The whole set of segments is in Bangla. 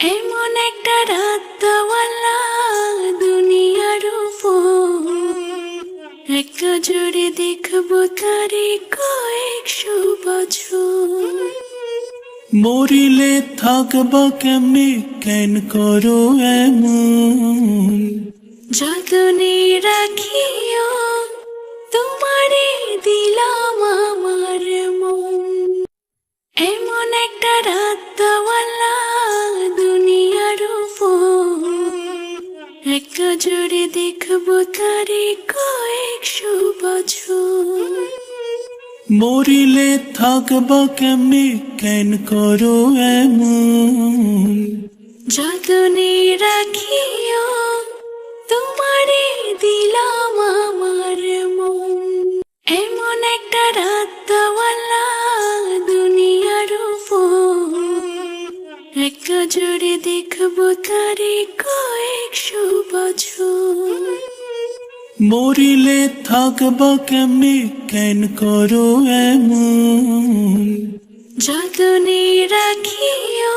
এমন একটা রাতওয়ালা দুনিয়ার উপর। এক জোরে দেখব তারে কয়েকশো বছর। মরিলে থাকবা কেমনে কেন করো এমন? যতনে রাখিও তোমারে দিলাম আমার মন। এমন একটা রাতওয়ালা এক জোরে দেখব তারে কয়েকশো বছর মরিলে থাকবা কেমনে? কেন করো এমন? যতনে রাখিও তোমারে দিলাম আমার মন। এমন একটা রাতওয়ালা দুনিয়ার উপর। এক জোরে দেখব তারে কয়েকশো মরিলে থাকবা কেমনে? কেন করো এমন? যতনে রাখিও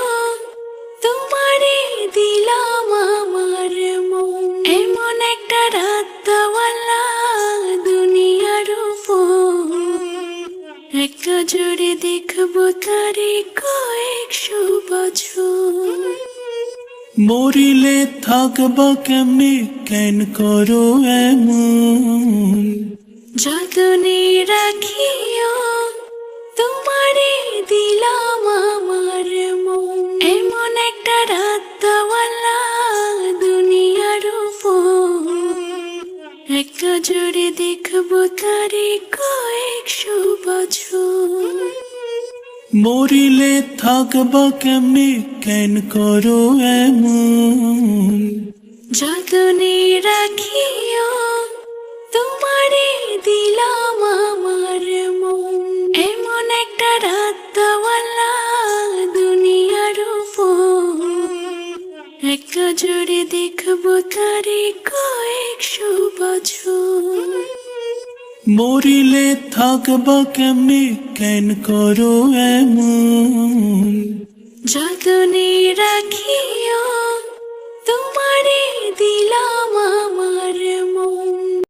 তোমারে দিলাম আমার মন। এমন একটা রাতওয়ালা দুনিয়ার উপর। এক জোরে দেখব তারে কয়েকশো বছর। মরিলে থাকবা কেমনে? কেন করো এমন? যতনে রাখিও, তোমারে দিলাম আমার মন। এমন একটা রাতওয়ালা দুনিয়ার এক জোরে দেখব তারে কয়েকশো বছর। মরিলে থাকবা কেমনে? কেন করো এমন? যতনে রাখিও, তোমারে দিলাম আমার মন। এমন একটা রাতওয়ালা দুনিয়ার উপর। এক জোরে দেখব তারে কয়েকশো বছর। মরিলে থাকবা কেমনি? কেন করো এমন? যতনে রাখিও।